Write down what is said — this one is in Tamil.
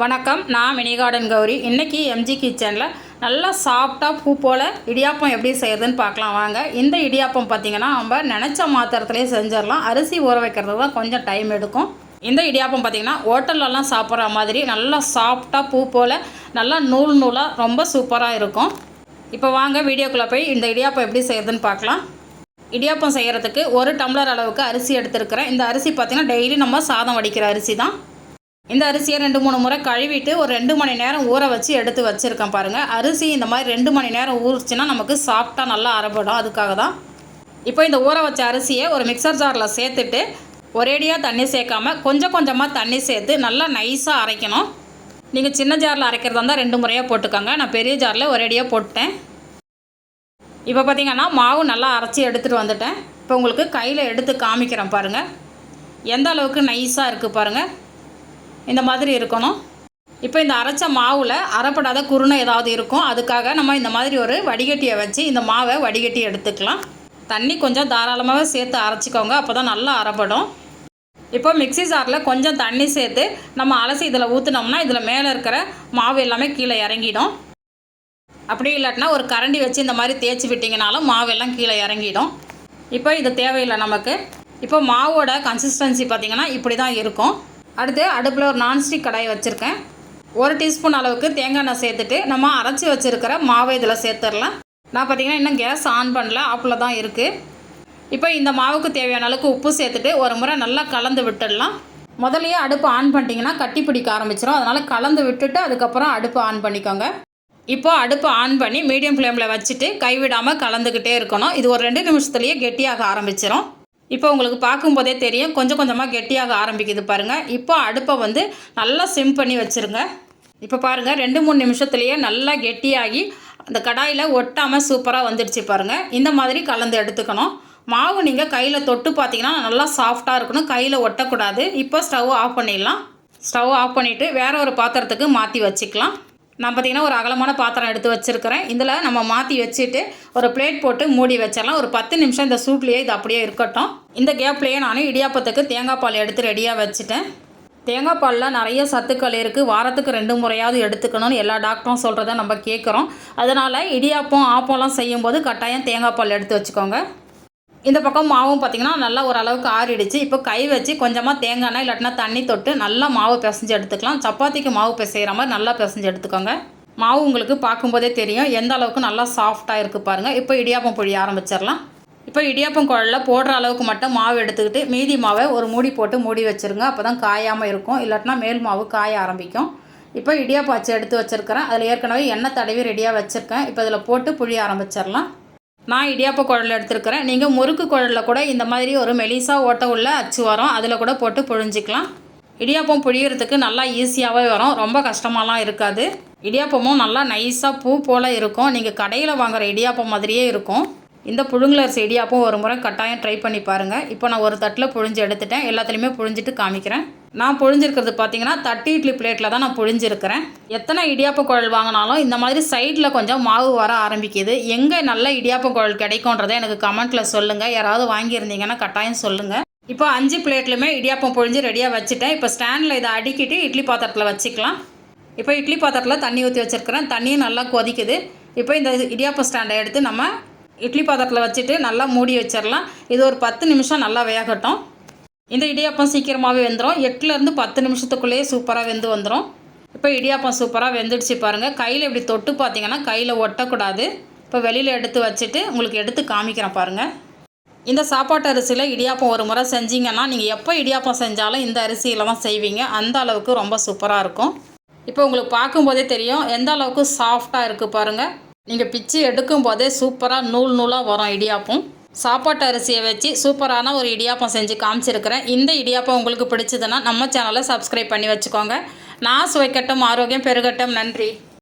வணக்கம் நான் மினி கார்டன் கௌரி இன்றைக்கி எம்ஜி கிச்சனில் நல்லா சாஃப்டாக பூ போல் இடியாப்பம் எப்படி செய்யறதுன்னு பார்க்கலாம். வாங்க இந்த இடியாப்பம் பார்த்திங்கன்னா நம்ம நினச்ச மாத்திரத்துலேயே செஞ்சிடலாம். அரிசி ஊற வைக்கிறது தான் கொஞ்சம் டைம் எடுக்கும். இந்த இடியாப்பம் பார்த்திங்கன்னா ஹோட்டல்லலாம் சாப்பிட்ற மாதிரி நல்லா சாஃப்டாக பூ போல் நல்லா நூல் நூலாக ரொம்ப சூப்பராக இருக்கும். இப்போ வாங்க வீடியோக்குள்ளே போய் இந்த இடியாப்பம் எப்படி செய்யறதுன்னு பார்க்கலாம். இடியாப்பம் செய்கிறதுக்கு ஒரு டம்ளர் அளவுக்கு அரிசி எடுத்துருக்கிறேன். இந்த அரிசி பார்த்திங்கன்னா டெய்லி நம்ம சாதம் வடிக்கிற அரிசி தான். இந்த அரிசியை ரெண்டு மூணு முறை கழுவிட்டு ஒரு ரெண்டு மணி நேரம் ஊற வச்சு எடுத்து வச்சுருக்கேன் பாருங்கள் அரிசி இந்த மாதிரி ரெண்டு மணி நேரம் ஊறிச்சுன்னா நமக்கு சாஃப்டாக நல்லா அரைப்படும் அதுக்காக தான். இப்போ இந்த ஊற வச்ச அரிசியை ஒரு மிக்சர் ஜாரில் சேர்த்துட்டு ஒரேடியாக தண்ணி சேர்க்காம கொஞ்சம் கொஞ்சமாக தண்ணி சேர்த்து நல்லா நைஸாக அரைக்கணும். நீங்கள் சின்ன ஜாரில் அரைக்கிறதா இருந்தால் ரெண்டு முறையாக போட்டுக்கோங்க. நான் பெரிய ஜாரில் ஒரேடியாக போட்டேன். இப்போ பார்த்தீங்கன்னா மாவு நல்லா அரைச்சி எடுத்துகிட்டு வந்துட்டேன். இப்போ உங்களுக்கு கையில் எடுத்து காமிக்கிறேன் பாருங்கள் எந்த அளவுக்கு நைஸாக இருக்குது பாருங்கள் இந்த மாதிரி இருக்கணும். இப்போ இந்த அரைச்ச மாவில் அரைப்படாத குருணை ஏதாவது இருக்கும். அதுக்காக நம்ம இந்த மாதிரி ஒரு வடிகட்டியை வச்சு இந்த மாவை வடிகட்டி எடுத்துக்கலாம். தண்ணி கொஞ்சம் தாராளமாகவே சேர்த்து அரைச்சிக்கோங்க. அப்போ தான் நல்லா அரைப்படும் இப்போ மிக்ஸி ஜாரில் கொஞ்சம் தண்ணி சேர்த்து நம்ம அலசி இதில் ஊற்றுனோம்னா இதில் மேலே இருக்கிற மாவு எல்லாமே கீழே இறங்கிடும். அப்படி இல்லாட்டினா ஒரு கரண்டி வச்சு இந்த மாதிரி தேய்ச்சி விட்டிங்கனாலும் மாவெல்லாம் கீழே இறங்கிடும். இப்போ இது தேவையில்லை நமக்கு. இப்போ மாவோட கன்சிஸ்டன்சி பார்த்திங்கன்னா இப்படி தான் இருக்கும். அடுத்து அடுப்பில் ஒரு நான்ஸ்டிக் கடாய் வச்சுருக்கேன். ஒரு டீஸ்பூன் அளவுக்கு தேங்காய் எண்ணெய் சேர்த்துட்டு நம்ம அரைச்சி வச்சுருக்கிற மாவை இதில் சேர்த்துடலாம். நான் பார்த்தீங்கன்னா இன்னும் கேஸ் ஆன் பண்ணல ஆப்பில் தான் இருக்குது இப்போ இந்த மாவுக்கு தேவையான அளவுக்கு உப்பு சேர்த்துட்டு ஒரு முறை நல்லா கலந்து விட்டுடலாம். முதலையே அடுப்பு ஆன் பண்ணிட்டீங்கன்னா கட்டி பிடிக்க ஆரம்பிச்சிடும் அதனால் கலந்து விட்டுட்டு அதுக்கப்புறம் அடுப்பு ஆன் பண்ணிக்கோங்க. இப்போ அடுப்பு ஆன் பண்ணி மீடியம் ஃப்ளேமில் வச்சுட்டு கைவிடாமல் கலந்துக்கிட்டே இருக்கணும். இது ஒரு ரெண்டு நிமிஷத்துலேயே கெட்டியாக ஆரம்பிச்சிடும் இப்போ உங்களுக்கு பார்க்கும்போதே தெரியும். கொஞ்சம் கொஞ்சமாக கெட்டியாக ஆரம்பிக்குது பாருங்கள் இப்போ அடுப்பை வந்து நல்லா சிம் பண்ணி வச்சுருங்க. இப்போ பாருங்கள் ரெண்டு மூணு நிமிஷத்துலேயே நல்லா கெட்டியாகி அந்த கடாயில் ஒட்டாமல் சூப்பராக வந்துடுச்சு பாருங்கள் இந்த மாதிரி கலந்து எடுத்துக்கணும். மாவு நீங்கள் கையில் தொட்டு பார்த்தீங்கன்னா நல்லா சாஃப்டாக இருக்கணும். கையில் ஒட்டக்கூடாது. இப்போ ஸ்டவ் ஆஃப் பண்ணிடலாம். ஸ்டவ் ஆஃப் பண்ணிவிட்டு வேறு ஒரு பாத்திரத்துக்கு மாற்றி வச்சுக்கலாம். நான் பார்த்தீங்கன்னா ஒரு அகலமான பாத்திரம் எடுத்து வச்சுருக்கிறேன். இதில் நம்ம மாற்றி வச்சுட்டு ஒரு பிளேட் போட்டு மூடி வச்சிடலாம். ஒரு பத்து நிமிஷம் இந்த சூட்லேயே இது அப்படியே இருக்கட்டும். இந்த கேப்லேயே நானும் இடியாப்பத்துக்கு தேங்காய் பால் எடுத்து ரெடியாக வச்சுட்டேன். தேங்காய் பாலில் நிறைய சத்துக்கள் இருக்குது வாரத்துக்கு ரெண்டு முறையாவது எடுத்துக்கணும்னு எல்லா டாக்டரும் சொல்கிறத நம்ம கேட்குறோம் அதனால் இடியாப்பம் ஆப்பம்லாம் செய்யும்போது கட்டாயம் தேங்காய் பால் எடுத்து வச்சுக்கோங்க. இந்த பக்கம் மாவும் பார்த்திங்கன்னா நல்லா ஓரளவுக்கு ஆறிடுச்சு. இப்போ கை வச்சு கொஞ்சமாக தேங்காய் எண்ணெய் இல்லாட்டினா தண்ணி தொட்டு நல்லா மாவு பிசைஞ்சு எடுத்துக்கலாம். சப்பாத்திக்கு மாவு பிசைகிற மாதிரி நல்லா பிசைஞ்சு எடுத்துக்கோங்க. மாவு உங்களுக்கு பார்க்கும்போதே தெரியும். எந்த அளவுக்கு நல்லா சாஃப்டாக இருக்குது பாருங்கள் இப்போ இடியாப்பம் பொழி ஆரம்பிச்சிடலாம். இப்போ இடியாப்பம் குழலில் போடுற அளவுக்கு மட்டும் மாவு எடுத்துக்கிட்டு மீதி மாவை ஒரு மூடி போட்டு மூடி வச்சுருங்க. அப்போ தான் காயாமல் இருக்கும். இல்லாட்டினா மேல் மாவு காய ஆரம்பிக்கும். இப்போ இடியாப்பம் வச்சு எடுத்து வச்சுருக்கிறேன். அதில் ஏற்கனவே எண்ணெய் தடவி ரெடியாக வச்சுருக்கேன். இப்போ இதில் போட்டு புழிய ஆரம்பிச்சிடலாம். நான் இடியாப்ப குழல் எடுத்துருக்கிறேன். நீங்கள் முறுக்கு குழலில் கூட இந்த மாதிரி ஒரு மெலிசா ஓட்ட உள்ள அச்சு வரும். அதில் கூட போட்டு புழிஞ்சிக்கலாம். இடியாப்பம் புழியறதுக்கு நல்லா ஈஸியாகவே வரும். ரொம்ப கஷ்டமாலாம் இருக்காது. இடியாப்பமும் நல்லா நைஸாக பூ போல் இருக்கும். நீங்கள் கடையில் வாங்குகிற இடியாப்பம் மாதிரியே இருக்கும். இந்த புழுங்கலரிசி இடியாப்பம் ஒரு முறை கட்டாயம் ட்ரை பண்ணி பாருங்கள் இப்போ நான் ஒரு தட்டில் புழிஞ்சு எடுத்துட்டேன். எல்லாத்துலேயுமே புழிஞ்சிட்டு காமிக்கிறேன். நான் புழிஞ்சிருக்கிறது பார்த்தீங்கன்னா தட்டி இட்லி பிளேட்டில் தான் நான் புழிஞ்சிருக்கிறேன். எத்தனை இடியாப்ப குழல் வாங்கினாலும் இந்த மாதிரி சைடில் கொஞ்சம் மாவு வர ஆரம்பிக்குது. எங்கே நல்ல இடியாப்ப குழல் கிடைக்கும்ன்றதை எனக்கு கமெண்ட்டில் சொல்லுங்கள் யாராவது வாங்கியிருந்தீங்கன்னா கட்டாயம் சொல்லுங்கள் இப்போ அஞ்சு பிளேட்லையுமே இடியாப்பம் பொழிஞ்சு ரெடியாக வச்சுட்டேன். இப்போ ஸ்டாண்டில் இதை அடுக்கிட்டு இட்லி பாத்திரத்தில் வச்சுக்கலாம். இப்போ இட்லி பாத்திரத்தில் தண்ணி ஊற்றி வச்சுருக்கிறேன். தண்ணியும் நல்லா கொதிக்குது. இப்போ இந்த இடியாப்பம் ஸ்டாண்டை எடுத்து நம்ம இட்லி பாத்திரத்தில் வச்சுட்டு நல்லா மூடி வச்சிடலாம் இது ஒரு பத்து நிமிஷம் நல்லா வேகட்டும். இந்த இடியாப்பம் சீக்கிரமாகவே வெந்துடும் எட்டுலேருந்து பத்து நிமிஷத்துக்குள்ளேயே சூப்பராக வெந்து வந்துடும் இப்போ இடியாப்பம் சூப்பராக வெந்துடுச்சு பாருங்கள் கையில் இப்படி தொட்டு பார்த்தீங்கன்னா கையில் ஒட்டக்கூடாது. இப்போ வெளியில் எடுத்து வச்சுட்டு உங்களுக்கு எடுத்து காமிக்கிறேன் பாருங்கள் இந்த சாப்பாட்டு அரிசியில் இடியாப்பம் ஒரு முறை செஞ்சீங்கன்னா நீங்கள் எப்போ இடியாப்பம் செஞ்சாலும் இந்த அரிசியில் தான் செய்வீங்க. அந்த அளவுக்கு ரொம்ப சூப்பராக இருக்கும். இப்போ உங்களுக்கு பார்க்கும்போதே தெரியும். எந்த அளவுக்கு சாஃப்டாக இருக்குது பாருங்கள் நீங்கள் பிச்சு எடுக்கும் போதே சூப்பராக நூல் நூலாக வரும் இடியாப்பம். சாப்பாட்டு அரிசியை வச்சு சூப்பரான ஒரு இடியாப்பம் செஞ்சு காமிச்சிருக்கிறேன். இந்த இடியாப்பம் உங்களுக்கு பிடிச்சதுன்னா நம்ம சேனலை சப்ஸ்கிரைப் பண்ணி வச்சுக்கோங்க. நான் சுவைக்கட்டும் ஆரோக்கியம் பெருகட்டும். நன்றி.